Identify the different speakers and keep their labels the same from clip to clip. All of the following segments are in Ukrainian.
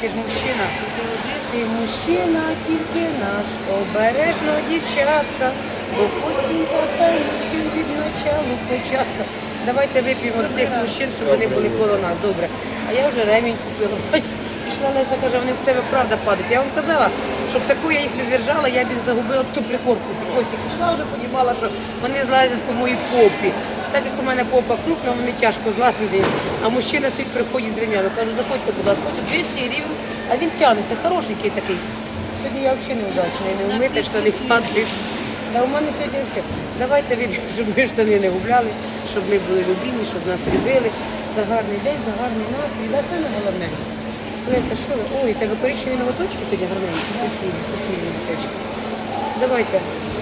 Speaker 1: ти ж мужчина. Ти мужчина, тільки наш, обережно дівчатка, бо осінька таєчки від началу початка. Давайте вип'ємо з тих мужчин, щоб вони були коло нас. Добре. А я вже ремінь купила. Пішла Леся, каже, вони в тебе правда падають. Я вам казала, щоб таку я їх не держала, я б їх загубила ту прикормку. Ось пішла вже, понімала, що вони злазять по моїй попі. Так як у мене попа крупна, вони тяжко злазили. А мужчина стоїть, приходить з ремнями. Кажу, заходьте, будь ласка, ось 200 гривень, а він тягнеться, хорошенький такий. Сьогодні я взагалі неудачний, не вмити, штани падають. Та у мене сьогодні все. Давайте вип'ємо, щоб ми штани не губляли, щоб ми були любимі, щоб нас любили. За гарний день, за гарний настрій. Да, це не головне. Леся, що ви? Ой, тебе коричневі новоточки сьогодні гарненькі. Красиві, красиві новоточки. Давайте.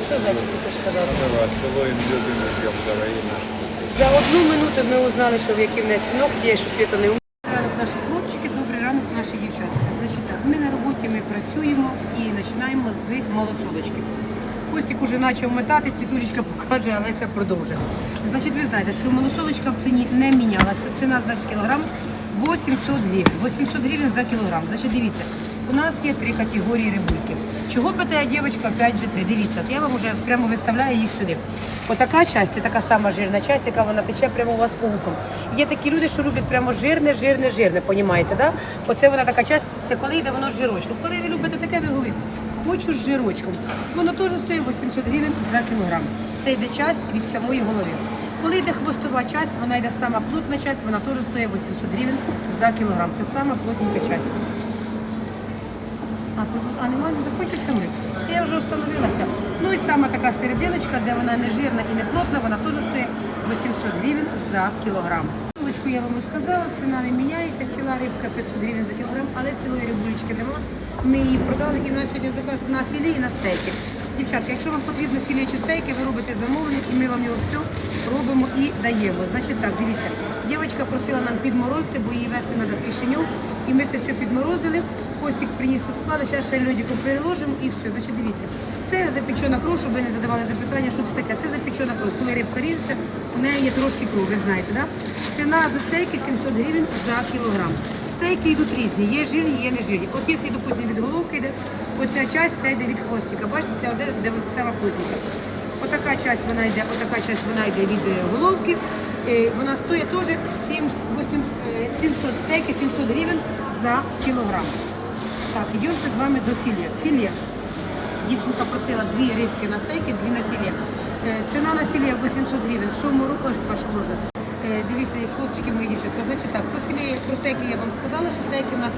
Speaker 1: Що значить ти?
Speaker 2: Мы вас целуем, ждем, дорогие наши.
Speaker 1: За одну минуту ми узнали, що в які в нас є, що світа не Добрий ранок наші хлопчики, добрий ранок наші дівчатка. Значить так, ми на роботі ми працюємо і починаємо з малосолочки. Костік уже почав метати, світулечка покаже, а продовжує. Значить, ви знаєте, що малосолочка в ціні не мінялася. Ціна за кілограм 800 гривень. 800 гривень за кілограм. Значить, дивіться, у нас є три категорії рибульки. Чого питає дівчинка 5 g 3 Дивіться, от я вам вже прямо виставляю їх сюди. Отака часть, це така сама жирна часть, яка вона тече прямо у вас по гукам. Є такі люди, що люблять прямо жирне, жирне, жирне, понімаєте, да? Оце вона така часть, це коли йде воно з жирочком. Коли ви любите таке, ви говорите, хочу з жирочком. Воно теж стоїть 800 гривень за кілограм. Це йде часть від самої голови. Коли йде хвостова часть, вона йде сама плотна часть, вона теж стоїть 800 гривень за кілограм. Це сама плотненька часть. А, а немає, не захочеться мити. Я вже встановилася. Ну і сама така серединочка, де вона не жирна і не плотна, вона теж стоїть 800 гривень за кілограм. Рибулечку я вам розказала, ціна не міняється, ціла рибка 500 гривень за кілограм, але цілої рибулечки нема. Ми її продали і у нас сьогодні заказ на філе і на стейки. Дівчатка, якщо вам потрібно філе чи стейки, ви робите замовлення і ми вам його все робимо і даємо. Значить так, дивіться, дівчинка просила нам підморозити, бо її вести треба в Кишиньов. І ми це все підморозили. Костік приніс у склад, зараз ще льодиком переложимо і все. Значить, дивіться. Це запечена кров, щоб ви не задавали запитання, що це таке. Це запечена кров. Коли рибка ріжеться, у неї є трошки кров, знаєте, да? Ціна за стейки 700 гривень за кілограм. Стейки йдуть різні, є жирні, є не жирні. От якщо, допустимо, від головки йде, оця часть це йде від хвостика. Бачите, це один, де сама плотненька. Отака часть вона йде, отака часть вона йде від е, головки. Е, Вона стоїть теж 7, 8, е, 700 стейки, 700 гривень за кілограм. Так, йдемо з вами до філе. Філе. Дівчинка просила дві рибки на стейки, дві на філе. Е, Ціна на філе 800 гривень. Що морожка, що може? Е, Дивіться, хлопчики мої дівчатки. Значить так, про філе, про стейки я вам сказала, що стейки у нас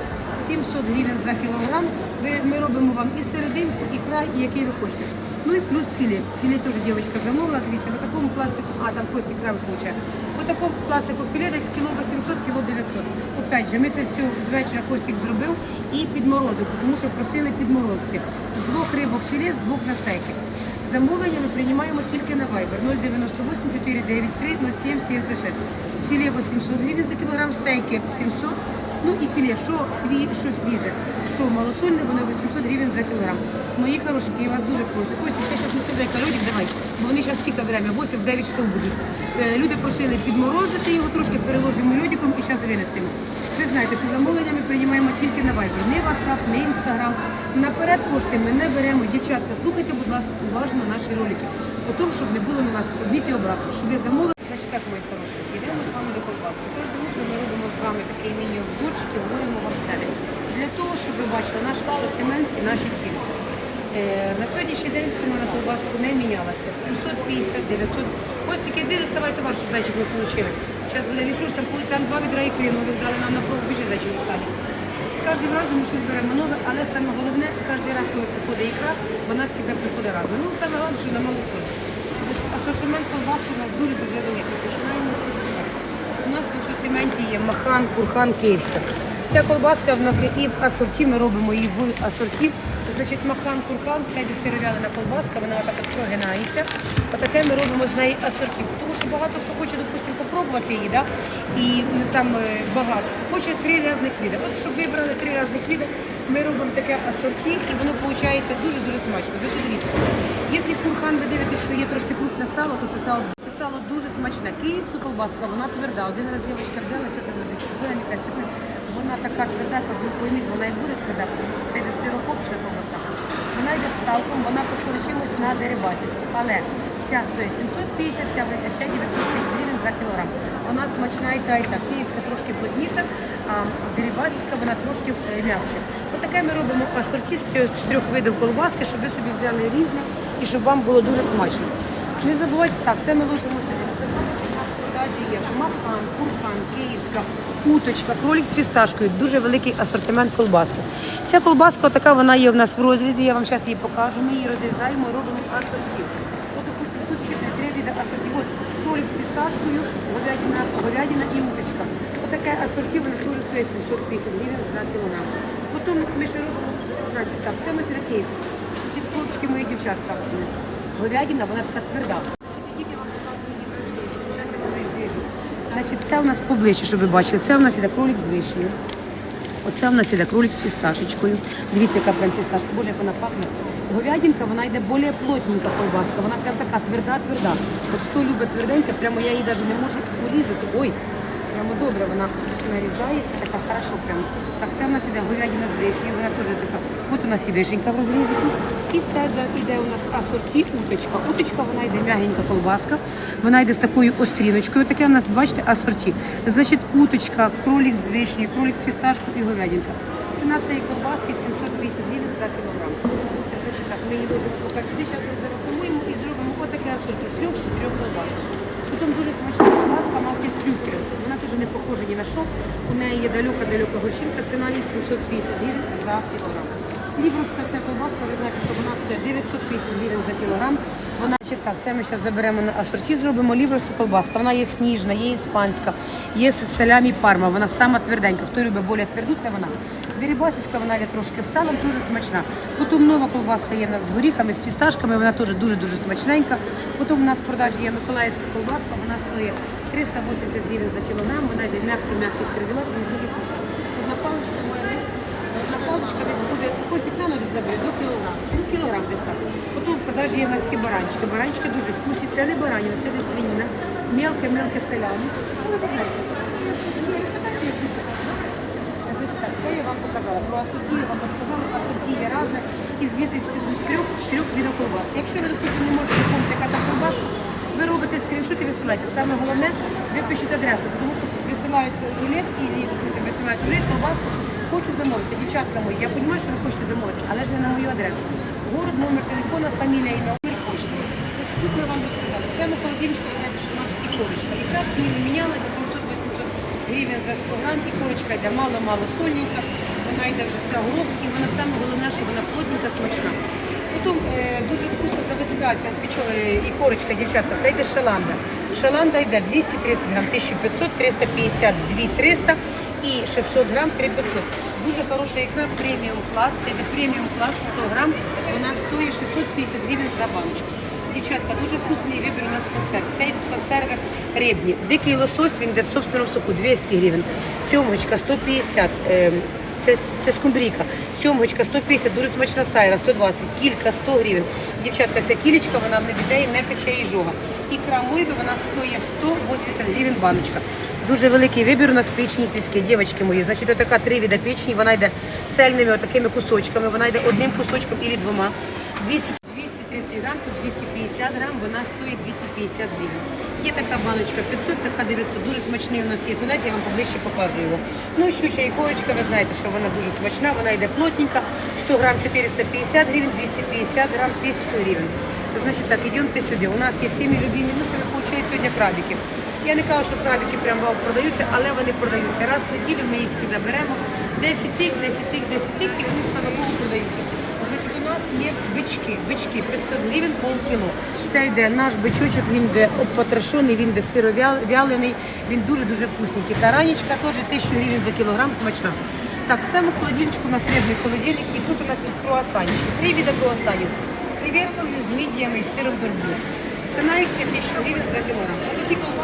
Speaker 1: 700 гривень за кілограм. Ми робимо вам і серединку, і край, і який ви хочете. Ну і плюс філе. Філе теж дівчинка замовила, дивіться, в такому пластику, а там кості край получає. В такому пластику філе десь кіло 800, кіло 900. Опять же, ми це все з вечора Костік зробив і підморозив, тому що просили підморозити. З двох рибок філе, з двох на стейки. Замовлення ми приймаємо тільки на Viber 098 493 07 76. Філе 800 гривень за кілограм, стейки 700. Ну і філе, що, сві, що свіже, що малосольне, воно 800 гривень за кілограм. Мої хорошенькі, я вас дуже прошу. Ось ти зараз не сидай калорій, давай, бо вони зараз скільки время, 8-9 часов будуть. Е, Люди просили підморозити його, трошки переложимо льодиком і зараз винесемо. Ви знаєте, що замовлення ми приймаємо тільки на Viber, не WhatsApp, не Instagram. Наперед кошти ми не беремо. Дівчатка, слухайте, будь ласка, уважно наші ролики. По тому, щоб не було на нас обід і щоб ви замовили. Значить так, мої хороші, йдемо з вами до колбаски. Кожне утро ми робимо з вами такий і говоримо вам ціни. Для того, щоб ви бачили наш асортимент і наші ціни. Е, на сьогоднішній день ціна на колбаску не мінялася. 750, 900. Ось тільки йди доставай товар, що зайчик ми отримали. Зараз буде вікруш, там, там два відра ікри, ну ви дали нам на пробу більше зайчик стане. З кожним разом ми щось беремо нове, але саме головне, кожен раз, коли приходить ікра, вона завжди приходить разом. Ну, саме головне, що на входить. Асортимент колбаси у нас дуже-дуже великий. Починаємо. У нас в асортименті є махан, курхан, київська. Ця колбаска в нас є і в асорті, ми робимо її в асорті. Значить, махан, курхан, це сировялина колбаска, вона так прогинається. Отаке ми робимо з неї асорті. Тому що багато хто хоче, допустимо, попробувати її, да? і ну, там е, багато. Хоче три різних види. От щоб вибрали три різних види, ми робимо таке асорті, і воно виходить дуже-дуже смачно. Значить, дивіться, якщо курхан ви дивитесь, що є трошки крупне сало, то це сало це сало дуже смачне. Київська колбаска, вона тверда. Один раз дівчинка взялася, це звичайно світу. Вона така тверда, кажу, «Ну, пойміть, вона і буде тверда, тому що це йде сирокопчена ковбаса. Вона йде з салком, вона підходить на дерибасі. Але ця стоїть 750, ця, ви- ця 930 гривень за кілограм. Вона смачна і та, і та. Київська трошки плотніша, а дерибасівська вона трошки е, м'якша. Отаке ми робимо асорті з трьох, видів колбаски, щоб ви собі взяли різне і щоб вам було дуже смачно. Не забувайте так, це ми ложимо сюди. Не забувайте, що у нас в продажі є махан, курхан, київська, уточка, кролік з фісташкою, дуже великий асортимент колбаски. Вся колбаска така вона є в нас в розрізі, я вам зараз її покажу. Ми її розрізаємо робимо асорті. От, допустим, тут чотири три види асорті. От кролік з фісташкою, говядина, говядина і уточка. Отаке асорті воно дуже стоїть 750 гривень за кілограм. Потім ми ще робимо, значить так, це ми київське. Значить, хлопчики мої дівчатка. Говядина, вона така тверда. Значить, це у нас поближче, щоб ви бачили. Це у нас іде кролик з вишнею. Оце в нас іде кролик з фісташечкою. Дивіться, яка прям фісташка. Боже, як вона пахне. Говядинка, вона йде більш плотненька колбаска. Вона прям така тверда-тверда. От хто любить тверденьке, прямо я її навіть не можу порізати. Ой, прямо добре вона нарізається, така хорошо прям. Так, це в нас іде говядина з вишнею, вона теж така. От у нас і вишенька в розрізі. І це йде- у нас асорті уточка. Уточка, вона йде м'ягенька колбаска. Вона йде з такою остріночкою. Таке у нас, бачите, асорті. Значить, уточка, кролик з вишнею, кролик з фісташкою і говядинка. Ціна цієї колбаски 750 гривень за кілограм. Значить так, ми її поки зараз ми зарахуємо і зробимо отаке асорті з трьох чотирьох колбасок. Потім дуже смачна колбаска, у нас є трюфель. Вона теж не похожа ні на що. У неї є далека-далека горчинка, ціна її 750 гривень за кілограм. Лібровська ця колбаска, ви знаєте, що вона стоїть 950 гривень за кілограм. Вона чи так, це ми зараз заберемо на асорті, зробимо лібровська колбаска. Вона є сніжна, є іспанська, є з салямі парма, вона сама тверденька. Хто любить більш тверду, це вона. Дерибасівська, вона йде трошки з салом, дуже смачна. Потім нова колбаска є в нас з горіхами, з фісташками, вона теж дуже-дуже смачненька. Потім у нас в продажі є Миколаївська колбаска, вона стоїть 380 гривень за кілограм, вона йде м'який-м'який сервілат, він дуже вкусний. Одна паличка має десь, паличка десь буде, хоч на ножик забере, до кілограм, ну кілограм десь так. Потім в продажі є нас ці баранчики. Баранчики дуже вкусні, це не баранина, це десь свинина, мелке-мелке. Значить так, це я вам показала. Про асорті я вам розказала, асорті є різне і звідти з з трьох чотирьох відео колбаски. Якщо ви, допустим, не можете помнити, яка там колбаска, ви робите скріншот і висилаєте. Саме головне, ви пишете адресу, тому що висилають рулет і, допустим, висилають рулет, колбаску, хочу замовити. Дівчатка мої, я розумію, що ви хочете замовити, але ж не на мою адресу. Город, номер телефона, фамілія і номер почти. Тут ми вам розказали. Це ми холодильничку, ви знаєте, що у нас і корочка. Ми не міняли за 700-800 гривень за 100 грам, і корочка йде мало-мало сольненька, вона йде вже вся горох, і вона саме головне, що вона плотненька, смачна. Потім е, дуже вкусно ця е, і корочка, дівчатка, це йде шаланда. Шаланда йде 230 грам, 1500, 350, 2300 і 600 грам 3500. Дуже хороша ікра, преміум клас, це преміум клас 100 грам, вона стоїть 650 гривень за баночку. Дівчатка, дуже вкусний вибір у нас консерв. Це йдуть консерви рибні. Дикий лосось, він йде в собственному соку 200 гривень. Сьомочка 150, ем, це, це скумбрійка. Сьомочка 150, дуже смачна сайра, 120, кілька 100 гривень. Дівчатка, ця кілечка, вона в небідеї не пече і жога. Ікра мойби, вона стоїть 180 гривень баночка. Дуже великий вибір у нас печені тріски, дівчатки мої. Значить, така три віда печені, вона йде цельними отакими кусочками, вона йде одним кусочком і двома. 200 230 грам, тут 250 грам, вона стоїть 250 гривень. Є така баночка 500, така 900, дуже смачний у нас є тунець, я вам поближче покажу його. Ну і щуча ікорочка, ви знаєте, що вона дуже смачна, вона йде плотненька, 100 грам 450 гривень, 250 грам 1000 гривень. Значить так, йдемте сюди. У нас є всі мій любимі, ну це ви получаєте сьогодні крабики. Я не кажу, що крабики прям вау продаються, але вони продаються. Раз в неділю ми їх всі беремо. 10 тих, 10 тих, 10 тих, і вони, Богу, продаються. Значить, у нас є бички. Бички 500 гривень полкіло. Це йде наш бичочок, він йде обпотрошений, він йде сировялений, він дуже-дуже вкусненький. Таранечка теж 1000 гривень за кілограм, смачна. Так, в цьому холодильничку у нас рибний холодильник, і тут у нас є круасанчики. Три види круасанів. З креветкою, з мідіями з сиром дорбу. Ціна їх 1000 гривень за кілограм.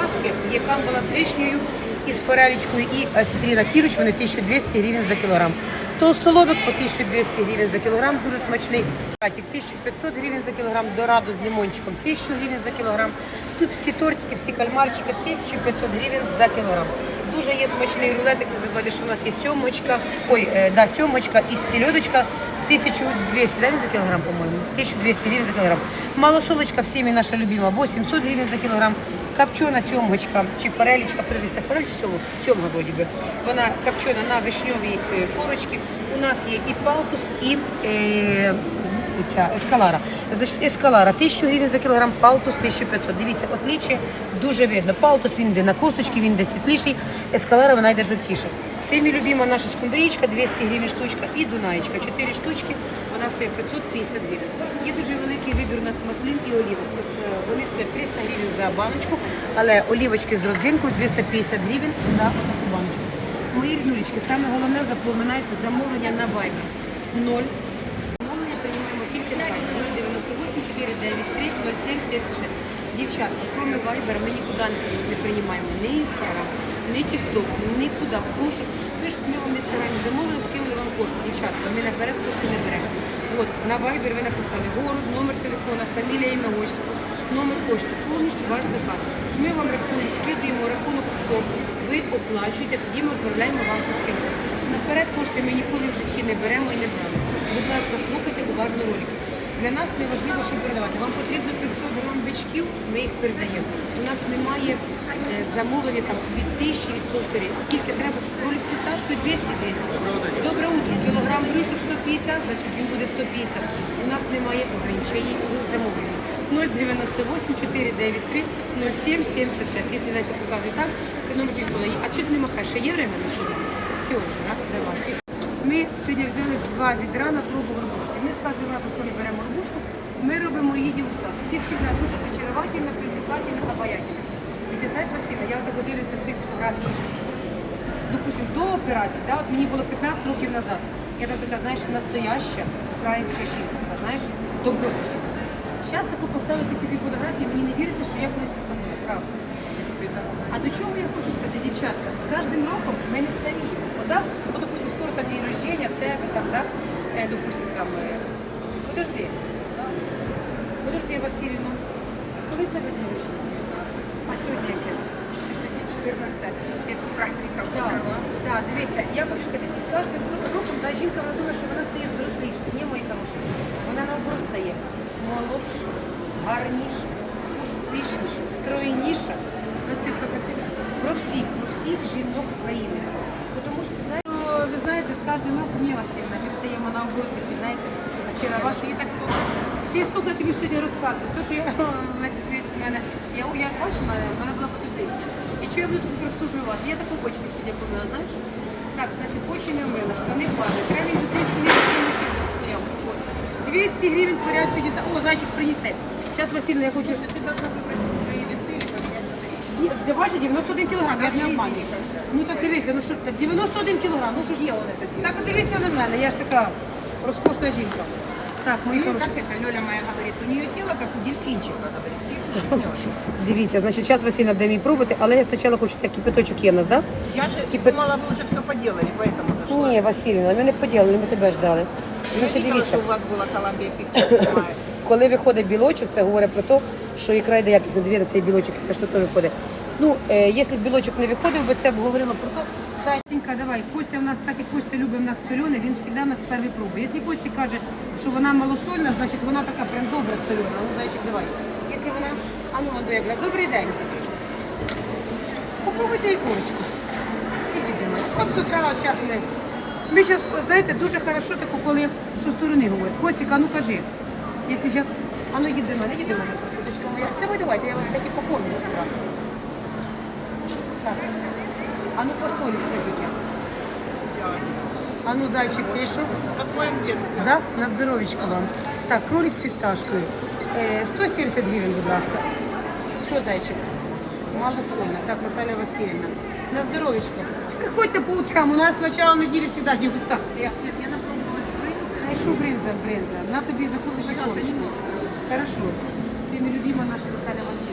Speaker 1: Колбаски, яка була з вишнею, і з форелечкою, і осетріна кірич, вони 1200 гривень за кілограм. Толстолобик по 1200 гривень за кілограм, дуже смачний. Братик 1500 гривень за кілограм, дорадо з лимончиком 1000 гривень за кілограм. Тут всі тортики, всі кальмарчики 1500 гривень за кілограм. дуже є смачний рулетик. Ви забувайте, що у нас є сьомочка, ой, е, да, сьомочка і сельодочка. 1200 да, він за кілограм, по-моєму? 1200 гривень за кілограм. Малосолочка всіми наша любима, 800 гривень за кілограм. Копчена сьомочка чи форелечка, подожди, це форель чи сьомга? Сьомга вроді би. Вона копчена на вишньовій е, корочці. У нас є і палтус, і е, ця ескалара. Значить, ескалара 1000 гривень за кілограм, палтус 1500. Дивіться, отличие дуже видно. Палтус він йде на косточки, він йде світліший, ескалара вона йде жовтіша. Всіми любима наша скумбрічка, 200 гривень штучка і дунаєчка. 4 штучки, вона стоїть 550 гривень. Є дуже великий вибір у нас маслин і олівок. Е, Вони стоять 300 гривень за баночку, але олівочки з родзинкою 250 гривень за таку баночку. Мої ріднулечки, саме головне запоминайте замовлення на Viber 0 Замовлення приймаємо тільки на сайті 098 493 0776. Дівчатка, кроме Viber, ми нікуди не- не приймаємо ні Instagram, ні TikTok, нікуди. Прошу, пишіть, ми вам в Інстаграмі замовили, скинули кошти. Дівчатка, ми наперед кошти не беремо. От, на Viber ви написали город, номер телефона, фамілія, ім'я, отчество, номер кошти, повністю ваш заказ. Ми вам рахуємо, скидуємо рахунок в ФОП, ви оплачуєте, тоді ми відправляємо вам посилку. Наперед кошти ми ніколи в житті не беремо і не брали. Будь ласка, слухайте уважно ролики. Для нас не важливо, що передавати. Вам потрібно 500 грам бичків, ми їх передаємо. У нас немає е, замовлення там від тисячі, від полтори. Скільки треба? Ролик з фісташкою 200-200. Добре утро. Кілограм грушок 150, значить він буде 150. У нас немає ограничень в замовленні. 098 493 07 76. Якщо Леся показує так, це номер телефону. А чого ти не махаєш? Ще є время на сьогодні? Все вже, так? Давай. Ми сьогодні взяли два відра на пробу горбушки. Ми з кожним разом, коли беремо горбушку, ми робимо її дегустацію. Ти завжди дуже очаровательна, привлекательна, обаятельна. І ти знаєш, Василя, я отак от дивлюсь на свої фотографії. Допустим, до операції, да, от мені було 15 років назад. Я така, знаєш, настояща українська жінка, знаєш, доброта жінка. Зараз таку поставити ці дві фотографії, мені не віриться, що я колись така була, правда. А до чого я хочу сказати, дівчатка? З кожним роком ми не старіємо. Да? От, допустим, скоро там день рождення в тебе, там, да? е, допустим, там, е, подожди, подожди, Васильівна, коли тебе день рождення? А сьогодні яке?
Speaker 3: Сегодня 14 всех с.
Speaker 1: Да, да, дивися, я хочу сказати, і з кожним роком да, жінка вона думає, що вона стає взросліше. Ні, мої хороші. Вона наоборот стає молодша, гарніша, успішніша, стройніша. Ну ти. Про всіх, про всіх жінок України. Тому що знаєте, ну, ви знаєте, з кожним роком ні Васильівна, ми стаємо наоборот такі, знаєте, вчора ваші так слухати. Ти слухай, тобі сьогодні розказую. То, що я Леся сміється мене, я, я ж бачу, в мене, була що я буду тут просто змивати? Я таку почку сьогодні помила, знаєш? Так, значить, очі не вмила, штани клали. Треба він за 200 гривень цей мужчина що стояв. От. 200 гривень творять сьогодні. О, зайчик принесе. Зараз, Васильна, я хочу...
Speaker 3: Ты должна попросить свои весы или поменять батарейки.
Speaker 1: Ні, Ти бачиш, 91 кілограм, я ж не обманюю. Ну так дивися, ну що, так 91 кілограм, ну що ж є вони такі? Так дивися на мене, я ж така розкошна жінка. Так, мої
Speaker 3: Ну,
Speaker 1: хороші.
Speaker 3: как это Лёля моя говорит, у нее тело как у дельфинчика, говорит. Ты их шпнёшь.
Speaker 1: Дивіться, значить, зараз Васильна буде мені пробувати, але я спочатку хочу такий кипяточок є в нас, так?
Speaker 3: Я же
Speaker 1: Кипят-
Speaker 3: думала, вы уже все поделали, поэтому зашла.
Speaker 1: Ні, Васильівна, ми не поділили, ми тебе ждали.
Speaker 3: Я
Speaker 1: Значить,
Speaker 3: видела,
Speaker 1: дивіться,
Speaker 3: что у вас была Колумбия Пикчерс.
Speaker 1: коли виходить білочок, це говорить про те, що ікра йде якісно дві на цей білочок, яка що то виходить. Ну, е, якщо б білочок не виходив, би це б говорило про те, Зайченька, давай, Костя у нас, так як Костя любить в нас солене, він завжди в нас перший пробує. Якщо Костя каже, що вона малосольна, значить вона така прям добра солена. Ну, зайчик, давай. Якщо вона, а ну, Андо, я добрий день. Попробуйте ікорочку. Ідіть до. От з утра, час ми. Ми зараз, знаєте, дуже хорошо таку, коли зі сторони говорять. Костік, а ну кажи. Якщо зараз, а ну йди до мене, йди до моя. Давай, давайте, я вас таки покормлю. Так. А ну по солі скажіть. А ну, зайчик, ти що?
Speaker 3: Какое детство.
Speaker 1: Да? На здоров'ячко вам. Так, кролик з фісташкою. Е, 170 гривень, будь ласка. Що, зайчик? Мало сольно. Так, Наталя Васильівна. На здоров'ячко. Приходьте по утрам, у нас начало неділі завжди дегустація.
Speaker 3: Свет, я напробовалась брынза.
Speaker 1: А що бринза, бринза? На тобі закусиш
Speaker 3: Пожалуйста,
Speaker 1: ікорочку.
Speaker 3: немножко.
Speaker 1: Хорошо. Всеми любима наша Наталья Васильевна.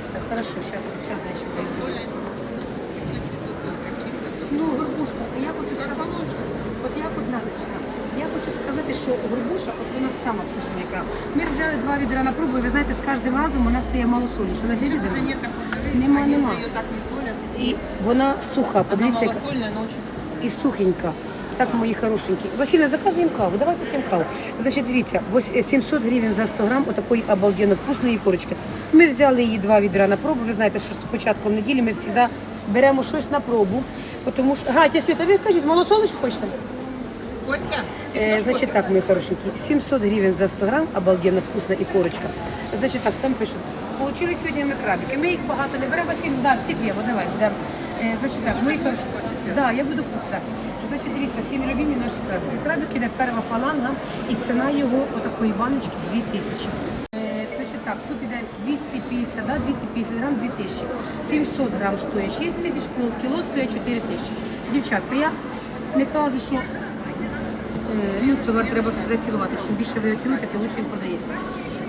Speaker 1: 300. Хорошо, сейчас, сейчас, значит, зайду. Ну, горбушка, я хочу сказати, от як от надо, Я хочу сказати, що горбуша, от вона сама вкусна ікра. Ми взяли два відра на пробу, і ви знаєте, з кожним разом вона стає малосольніша. На зірі
Speaker 3: Уже нет такой жиры,
Speaker 1: Нема,
Speaker 3: они
Speaker 1: нема.
Speaker 3: ее так не солят.
Speaker 1: І вона суха,
Speaker 3: Она
Speaker 1: подивіться, яка.
Speaker 3: малосольная, но очень вкусная.
Speaker 1: і сухенька. Так, мої хорошенькі. Василя, заказуємо каву, давай поп'ємо каву. Значить, дивіться, ось, е, 700 гривень за 100 грам отакої обалденно вкусної корочки. Ми взяли її два відра на пробу. Ви знаєте, що з початком неділі ми завжди беремо щось на пробу. Тому що... Гатя, Світа, ви кажіть, малосолочку хочете?
Speaker 3: Костя,
Speaker 1: Е, значить так, мої хорошенькі, 700 гривень за 100 грам, обалденно вкусна і корочка. Значить так, там пишуть, получили сьогодні ми крабики. Ми їх багато не беремо, Василь, да, всі п'ємо, давай, да. Е, значить так, мої хороші, да, я буду вкусна. Значить, дивіться, всі ми любимі наші крабики. Крабик іде перша фаланга, і ціна його отакої баночки 2000. Так, тут іде 250, да, 250 грам 2000. 700 грам стоїть 6 тисяч, кіло стоїть 4 тисячі. Дівчатка, я не кажу, що Е, товар треба всегда цілувати. Чим більше ви його цілуєте, тим лучше він продається.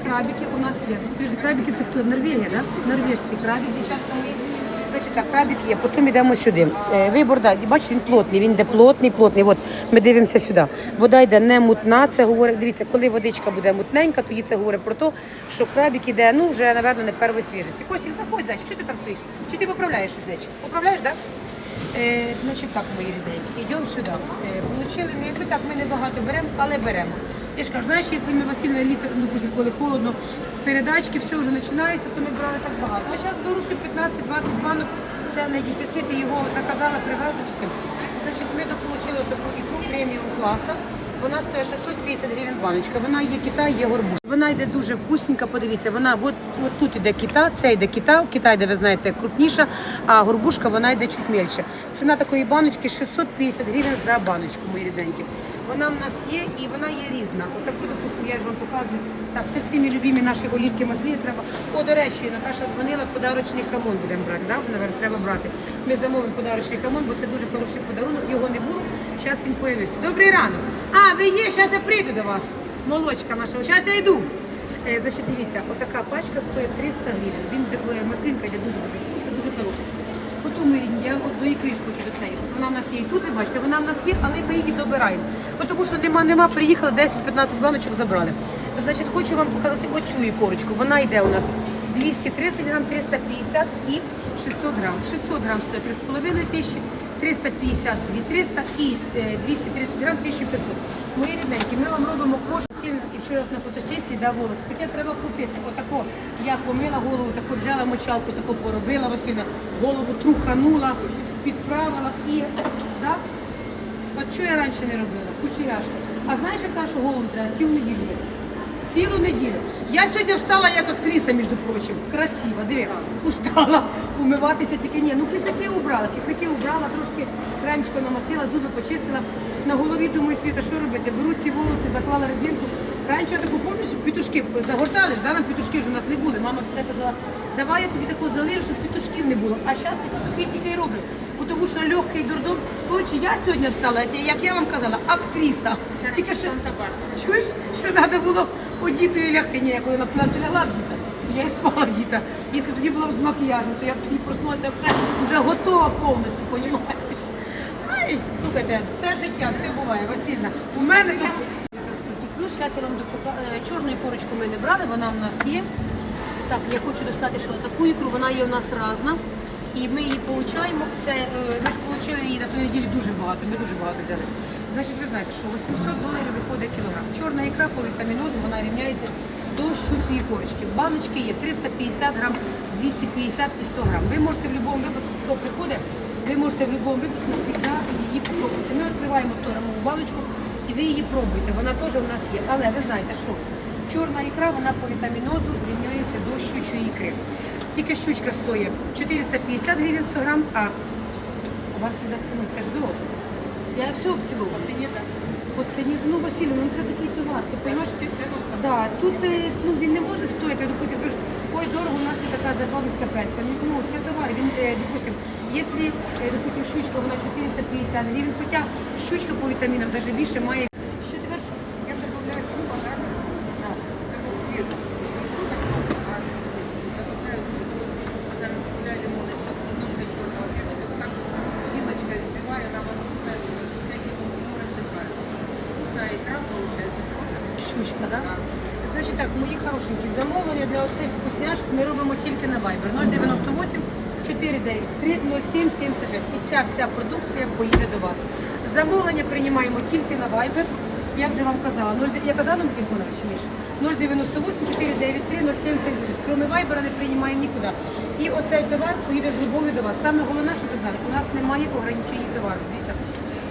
Speaker 1: Крабики у нас є. Крабики це хто? Норвегія, да? Норвежські крабик, дівчатка мої. Значить крабик є, потім йдемо сюди. Е, Вибор, да, бачите, він плотний, він йде плотний, плотний. От ми дивимося сюди. Вода йде не мутна, це говорить, дивіться, коли водичка буде мутненька, тоді це говорить про те, що крабик іде, ну вже, напевно, не першої свіжості. Костік, заходь, зайчик, що ти там стоїш? Чи ти поправляєш щось, зайчик? Поправляєш, так? Е, значить так, мої ріденькі, йдемо сюди. Е, получили ми, якби так, ми не багато беремо, але беремо. Я ж кажу, знаєш, якщо ми Васильна літо, ну, після коли холодно, передачки, все вже починається, то ми брали так багато. А зараз беру 15-20 банок, це не дефіцит, і його заказала, привезли. Значить, ми дополучили таку ікру преміум класу. Вона стоїть 650 гривень баночка. Вона є Китай, є горбуш. Вона йде дуже вкусненька, подивіться, вона от, от тут іде кита, це йде кита, кита йде, ви знаєте, крупніша, а горбушка вона йде чуть мельче. Ціна такої баночки 650 гривень за баночку, мої ріденькі. Вона в нас є і вона є різна. Отаку, допустимо, я ж вам показую. Так, це всі мій любимі наші олівки маслі треба. О, до речі, Наташа дзвонила, подарочний хамон будемо брати. Да? Вже, наверное, треба брати. Ми замовимо подарочний хамон, бо це дуже хороший подарунок. Його не було. Зараз він появився. Добрий ранок. А, ви є, зараз я прийду до вас. Молочка наша. Зараз я йду. Е, значить, дивіться, отака пачка стоїть 300 гривень. Він е, маслинка йде дуже дуже вкусна, дуже хороша. Потім ми я от до ікри хочу до цієї. От вона в нас є і тут, ви бачите, вона в нас є, але ми її добираємо. Тому що нема, нема, приїхали 10-15 баночок забрали. Значить, хочу вам показати оцю ікорочку. Вона йде у нас 230 грам, 350 і 600 грам. 600 грам стоїть 3,5 тисячі, 350 2300 і е, 230 грам 1500. Мої рідненькі, ми вам робимо кошти і вчора на фотосесії дав волос. Хоча треба купити. Отако я помила голову, тако взяла мочалку, тако поробила Васильна, голову труханула, підправила і да? От що я раніше не робила? Кучеряшка. А знаєш, яка що голову треба цілу неділю? Цілу неділю. Я сьогодні встала як актриса, між прочим. Красива, диви, устала умиватися, тільки ні. Ну кисляки убрала, кисляки убрала, трошки кремчко намастила, зуби почистила. На голові думаю, Світа, що робити? Беру ці волоси, заклала резинку. Раніше я таку пам'ятаєш, петушки загортали ж, да? нам петушки ж у нас не були. Мама завжди казала, давай я тобі таку залишу, щоб петушків не було. А зараз ці петухи тільки й роблю. Тому що легкий дурдом. Коротше, я сьогодні встала, як я вам казала, актриса. Тільки що чуєш, що треба було одітою лягти. Ні, я коли на плату лягла я і спала діта. Якщо тоді була б з макіяжем, то я б тоді проснулася вже, вже готова повністю, понімаєш? Ай, слухайте, все життя, все буває, Васильна. У мене тут плюс зараз я вам допока- е, чорну корочку ми не брали, вона в нас є. Так, я хочу достати ще таку ікру, вона є у нас разна. І ми її получаємо. Це е, ми ж отримали її на тій неділі дуже багато. Ми дуже багато взяли. Значить, ви знаєте, що 800 доларів виходить кілограм. Чорна ікра по вітамінозу вона рівняється до щуцієї корочки. Баночки є 350 грам, 250 і 100 грам. Ви можете в будь-якому випадку, хто приходить, ви можете в будь-якому випадку завжди її попробувати. Ми відкриваємо 100 грамову баночку і ви її пробуєте. Вона теж у нас є. Але ви знаєте, що чорна ікра, вона по вітамінозу рівняється до щучої ікри. Тільки щучка стоїть 450 гривень 100 грам, а у вас завжди ціну, це ж золото. Я все обцілувала. Це не так. По ціні, ну Василю, ну це такий. Ти розумієш, ти ціну да, тут е, ну, він не може стоїти, допустим, ой, дорого, у нас не така забавна капець. Ну, ну, це товар, він, е, допустим, якщо, е, допустим, щучка, вона 450 гривень, хоча щучка по вітамінам навіть більше має. Мої хорошенькі, замовлення для оцих вкусняшок ми робимо тільки на Viber 098 493 07 76. І ця вся продукція поїде до вас. Замовлення приймаємо тільки на Viber. Я вже вам казала, 0, я казала номер телефону чи Міш? 098 493 07 76. Кроме Viber не приймаємо нікуди. І оцей товар поїде з любов'ю до вас. Саме головне, щоб ви знали, у нас немає ограничень товару. Дивіться,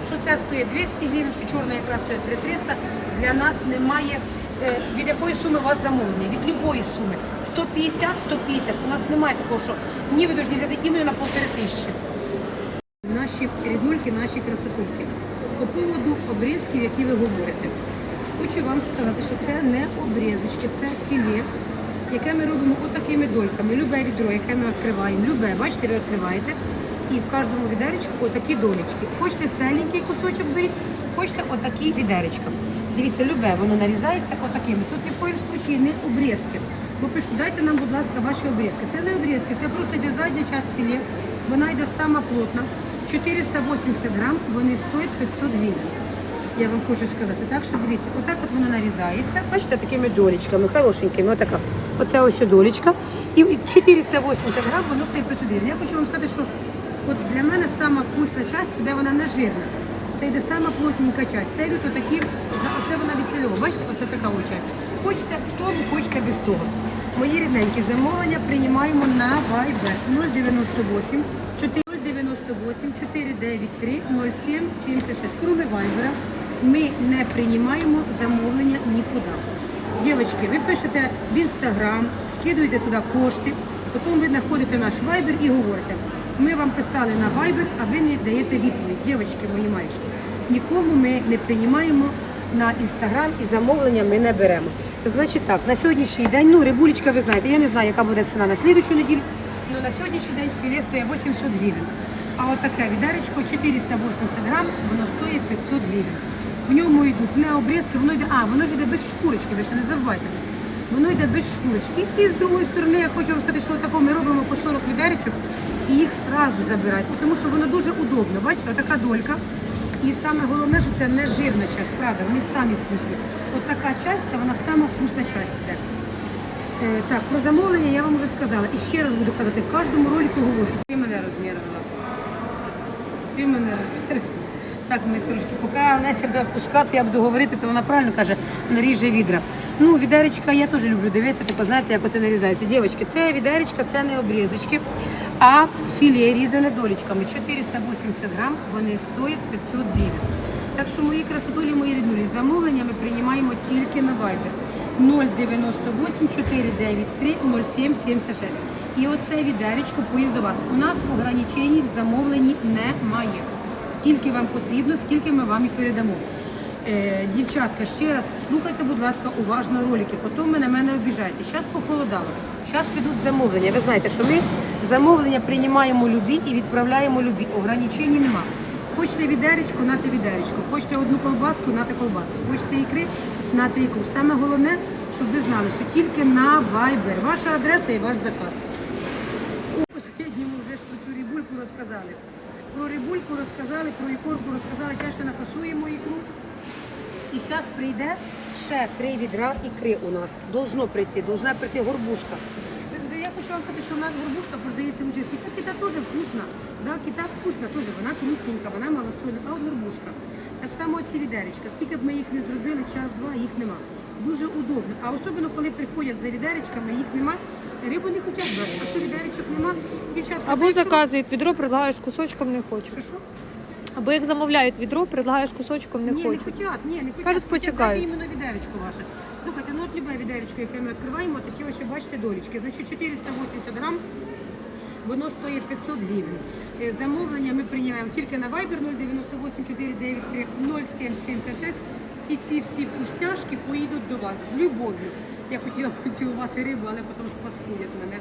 Speaker 1: що це стоїть 200 гривень, що чорна якраз стоїть 3300. Для нас немає е, від якої суми у вас замовлення, від любої суми. 150, 150. У нас немає такого, що ні, ви повинні взяти іменно на полтори тисячі. Наші ріднульки, наші красотульки. По поводу обрізків, які ви говорите. Хочу вам сказати, що це не обрізочки, це філе, яке ми робимо отакими дольками. Любе відро, яке ми відкриваємо, любе, бачите, ви відкриваєте. І в кожному відеречку отакі долечки. Хочете целенький кусочок беріть, хочете отакі відеречка. Дивіться, любе, воно нарізається отакими. Тут ні в коїм случаї не обрізки. Бо пишуть, дайте нам, будь ласка, ваші обрізки. Це не обрізки, це просто йде задня часть філе. Вона йде сама плотна. 480 грам, вони стоять 500 гривень. Я вам хочу сказати, так що дивіться, отак от воно нарізається. Бачите, такими долечками, хорошенькими, отака. Оця ось долечка. І 480 грам воно стоїть 500 гривень. Я хочу вам сказати, що от для мене сама вкусна часть, де вона не жирна. Це йде сама плотненька часть. Це йдуть отакі, цільового. Бачите, оце така ось часть. Хочете в тому, хочете без того. Мої рідненькі замовлення приймаємо на Viber 098 498 493 07 76. Кроме Viber ми не приймаємо замовлення нікуди. Дівчатки, ви пишете в інстаграм, скидуєте туди кошти, потім ви знаходите наш Viber і говорите. Ми вам писали на Viber, а ви не даєте відповідь. Дівчатки, мої маєчки. Нікому ми не приймаємо на інстаграм і замовлення ми не беремо. Значить так, на сьогоднішній день, ну, рибулечка, ви знаєте, я не знаю, яка буде ціна на слідучу неділю, але на сьогоднішній день філе стоїть 800 гривень. А от таке відеречко 480 грам, воно стоїть 500 гривень. В ньому йдуть не обрізки, воно йде, а, воно йде без шкурочки, ви ще не забувайте. Воно йде без шкурочки. І з другої сторони, я хочу вам сказати, що отако ми робимо по 40 відеречок і їх одразу забирають, тому що воно дуже удобно. Бачите, така долька. І саме головне, що це не жирна часть, правда, вони самі вкусні. Ось така часть, вона сама вкусна часть іде. Е, так, про замовлення я вам вже сказала. І ще раз буду казати, в кожному ролику говорю. Ти мене розмірила. Ти мене розмірила. Так, ми трошки, поки Леся буде відпускати, я буду говорити, то вона правильно каже, наріже відра. Ну, відеречка я теж люблю дивитися, типу, знаєте, як оце нарізається. Дівчатки, це відеречка, це не обрізочки, а філе різане долічками. 480 грам, вони стоять 500 гривень. Так що мої красотулі, мої ріднулі, замовлення ми приймаємо тільки на Viber. 098 493 0776. І оце відеречко поїде до вас. У нас ограничень в замовленні немає. Скільки вам потрібно, скільки ми вам і передамо. Е, дівчатка, ще раз слухайте, будь ласка, уважно ролики, потім ви на мене обіжаєте. Зараз похолодало, зараз підуть замовлення. Ви знаєте, що ми замовлення приймаємо любі і відправляємо любі. Ограничень нема. Хочете відеречко, нате відеречко. Хочете одну колбаску, нате колбаску. Хочете ікри, нате ікру. Саме головне, щоб ви знали, що тільки на Viber. Ваша адреса і ваш заказ. У останньому вже ж про цю рибульку розказали. Про рибульку розказали, про ікорку розказали, зараз ще нафасуємо ікру. І зараз прийде ще три відра ікри у нас. Должно прийти, должна прийти горбушка. Я хочу вам сказати, що в нас горбушка продається лучше. Кита, кита теж вкусна. Да, кита вкусна теж, вона крупненька, вона малосольна, а от горбушка. Так само ці відеречка. Скільки б ми їх не зробили, час-два, їх нема. Дуже удобно. А особливо, коли приходять за відеречками, їх нема. Рибу не хочуть брати, а що відеречок нема, дівчатка.
Speaker 4: Або заказують відро, предлагаєш кусочком, не хочу.
Speaker 1: Що, що?
Speaker 4: Або як замовляють відро, предлагаєш кусочком, не
Speaker 1: ні, не хотять, ні, не хотять.
Speaker 4: Кажуть, почекають.
Speaker 1: іменно відеречко ваше. Слухайте, ну от любе відеречко, яке ми відкриваємо, такі ось, бачите, долічки. Значить, 480 грам, воно стоїть 500 гривень. Е, Замовлення ми приймаємо тільки на Viber 098 493 0776. І ці всі вкусняшки поїдуть до вас з любов'ю. Я хотіла поцілувати рибу, але потім спаскудять мене.